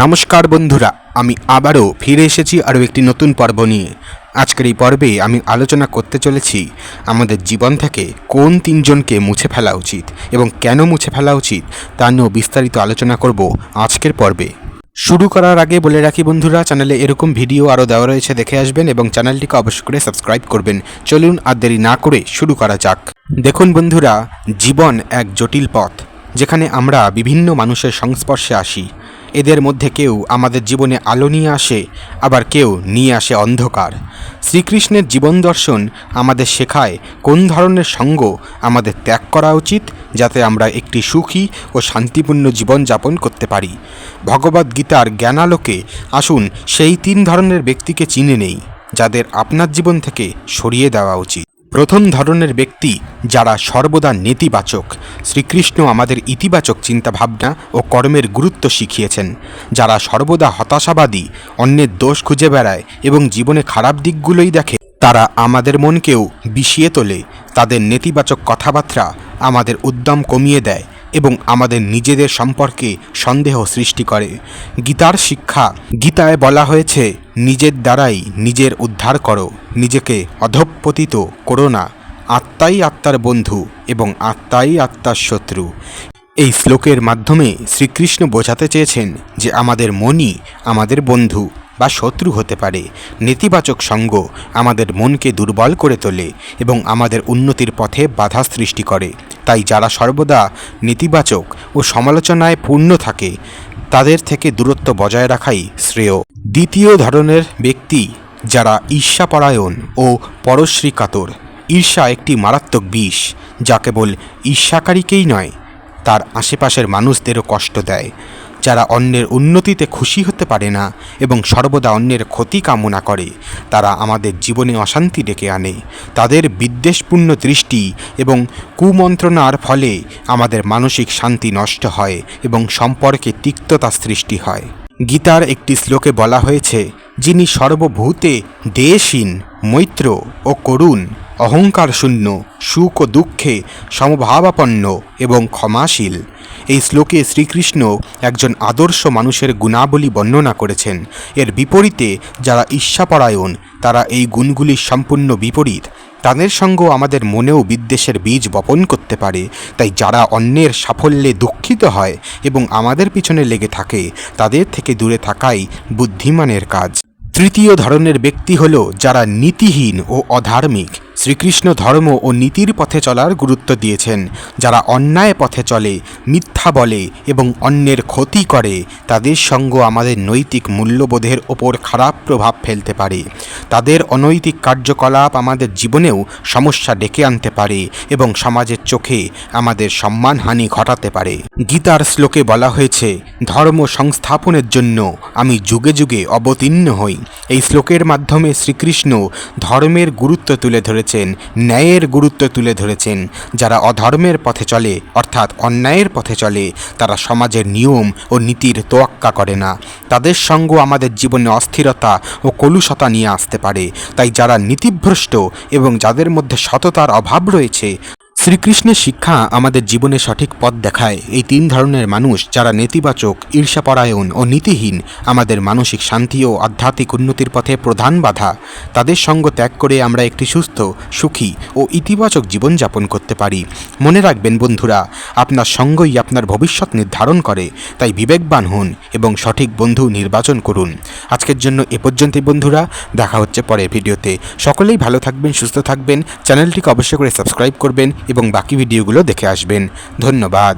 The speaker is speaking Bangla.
নমস্কার বন্ধুরা, আমি আবারও ফিরে এসেছি আরও একটি নতুন পর্ব নিয়ে। আজকের এই পর্বে আমি আলোচনা করতে চলেছি আমাদের জীবন থেকে কোন তিনজনকে মুছে ফেলা উচিত এবং কেন মুছে ফেলা উচিত তা নিয়েও বিস্তারিত আলোচনা করব আজকের পর্বে। শুরু করার আগে বলে রাখি বন্ধুরা, চ্যানেলে এরকম ভিডিও আরও দেওয়া রয়েছে দেখে আসবেন এবং চ্যানেলটিকে অবশ্যই করে সাবস্ক্রাইব করবেন। চলুন আর দেরি না করে শুরু করা যাক। দেখুন বন্ধুরা, জীবন এক জটিল পথ। যেখানে আমরা বিভিন্ন মানুষের সংস্পর্শে আসি। এদের মধ্যে কেউ আমাদের জীবনে আলো নিয়ে আসে, আবার কেউ নিয়ে আসে অন্ধকার। শ্রীকৃষ্ণের জীবন দর্শন আমাদের শেখায় কোন ধরনের সঙ্গ আমাদের ত্যাগ করা উচিত, যাতে আমরা একটি সুখী ও শান্তিপূর্ণ জীবন যাপন করতে পারি। ভগবদ্গীতার জ্ঞানালোকে আসুন সেই তিন ধরনের ব্যক্তিকে চিনে নেই, যাদের আপনার জীবন থেকে সরিয়ে দেওয়া উচিত। প্রথম ধরনের ব্যক্তি যারা সর্বদা নেতিবাচক। শ্রীকৃষ্ণ আমাদের ইতিবাচক চিন্তাভাবনা ও কর্মের গুরুত্ব শিখিয়েছেন, যারা সর্বদা হতাশাবাদী, অন্যের দোষ খুঁজে বেড়ায় এবং জীবনে খারাপ দিকগুলোই দেখে। তারা আমাদের মনকেও বিষিয়ে তোলে, তাদের নেতিবাচক কথাবার্তা আমাদের উদ্যম কমিয়ে দেয়। এবং আমাদের নিজেদের সম্পর্কে সন্দেহ সৃষ্টি করে। গীতার শিক্ষা, গীতায় বলা হয়েছে, নিজের দ্বারাই নিজের উদ্ধার করো, নিজেকে অধঃপতিত করো না। আত্মাই আত্মার বন্ধু এবং আত্মাই আত্মার শত্রু। এই শ্লোকের মাধ্যমে শ্রীকৃষ্ণ বোঝাতে চেয়েছেন যে আমাদের মনই আমাদের বন্ধু। বা শত্রু হতে পারে। নেতিবাচক সঙ্গ আমাদের মনকে দুর্বল করে তোলে এবং আমাদের উন্নতির পথে বাধা সৃষ্টি করে। তাই যারা সর্বদা নেতিবাচক ও সমালোচনায় পূর্ণ থাকে, তাদের থেকে দূরত্ব বজায় রাখাই শ্রেয়। দ্বিতীয় ধরনের ব্যক্তি যারা ঈর্ষাপরায়ণ ও পরশ্রী কাতর ঈর্ষা একটি মারাত্মক বিষ, যা কেবল ঈর্ষাকারীকেই নয়, তার আশেপাশের মানুষদেরও কষ্ট দেয়। যারা অন্যের উন্নতিতে খুশি হতে পারে না এবং সর্বদা অন্যের ক্ষতি কামনা করে, তারা আমাদের জীবনে অশান্তি ডেকে আনে। তাদের বিদ্বেষপূর্ণ দৃষ্টি এবং কুমন্ত্রণার ফলে আমাদের মানসিক শান্তি নষ্ট হয় এবং সম্পর্কে তিক্ততা সৃষ্টি হয়। গীতার একটি শ্লোকে বলা হয়েছে, যিনি সর্বভূতে দেশহীন, মৈত্র ও করুণ অহংকার শূন্য, সুখ ও দুঃখে সমভাবাপন্ন এবং ক্ষমাশীল। এই শ্লোকে শ্রীকৃষ্ণ একজন আদর্শ মানুষের গুণাবলী বর্ণনা করেছেন। এর বিপরীতে যারা ঈর্ষাপরায়ণ, তারা এই গুণগুলির সম্পূর্ণ বিপরীত। তাদের সঙ্গেও আমাদের মনেও বিদ্বেষের বীজ বপন করতে পারে। তাই যারা অন্যের সাফল্যে দুঃখিত হয় এবং আমাদের পিছনে লেগে থাকে, তাদের থেকে দূরে থাকাই বুদ্ধিমানের কাজ। তৃতীয় ধরনের ব্যক্তি হল যারা নীতিহীন ও অধার্মিক। শ্রীকৃষ্ণ ধর্ম ও নীতির পথে চলার গুরুত্ব দিয়েছেন। যারা অন্যায় পথে চলে, মিথ্যা বলে এবং অন্যের ক্ষতি করে, তাদের সঙ্গ আমাদের নৈতিক মূল্যবোধের ওপর খারাপ প্রভাব ফেলতে পারে। তাদের অনৈতিক কার্যকলাপ আমাদের জীবনেও সমস্যা ডেকে আনতে পারে এবং সমাজের চোখে আমাদের সম্মানহানি ঘটাতে পারে। গীতার শ্লোকে বলা হয়েছে, ধর্ম সংস্থাপনের জন্য আমি যুগে যুগে অবতীর্ণ হই। এই শ্লোকের মাধ্যমে শ্রীকৃষ্ণ ধর্মের গুরুত্ব তুলে ধরেছেন ন্যায়ের গুরুত্ব তুলে ধরেছেন। যারা অধর্মের পথে চলে, অর্থাৎ অন্যায়ের পথে চলে, তারা সমাজের নিয়ম ও নীতির তোয়াক্কা করে না। তাদের সঙ্গ আমাদের জীবনে অস্থিরতা ও কলুষতা নিয়ে আসতে পারে। তাই যারা নীতিভ্রষ্ট এবং যাদের মধ্যে সততার অভাব রয়েছে শ্রীকৃষ্ণের শিক্ষা আমাদের জীবনে সঠিক পথ দেখায়। এই তিন ধরনের মানুষ যারা নেতিবাচক, ঈর্ষাপরায়ণ ও নীতিহীন আমাদের মানসিক শান্তি ও আধ্যাত্মিক উন্নতির পথে প্রধান বাধা, তাদের সঙ্গ ত্যাগ করে আমরা একটি সুস্থ, সুখী ও ইতিবাচক জীবনযাপন করতে পারি। মনে রাখবেন বন্ধুরা, আপনার সঙ্গই আপনার ভবিষ্যৎ নির্ধারণ করে, তাই বিবেকবান হন এবং সঠিক বন্ধু নির্বাচন করুন। আজকের জন্য এ পর্যন্তই বন্ধুরা, দেখা হচ্ছে পরের ভিডিওতে। সকলেই ভালো থাকবেন, সুস্থ থাকবেন। চ্যানেলটিকে অবশ্যই করে সাবস্ক্রাইব করবেন এবং বাকি ভিডিওগুলো দেখে আসবেন। ধন্যবাদ।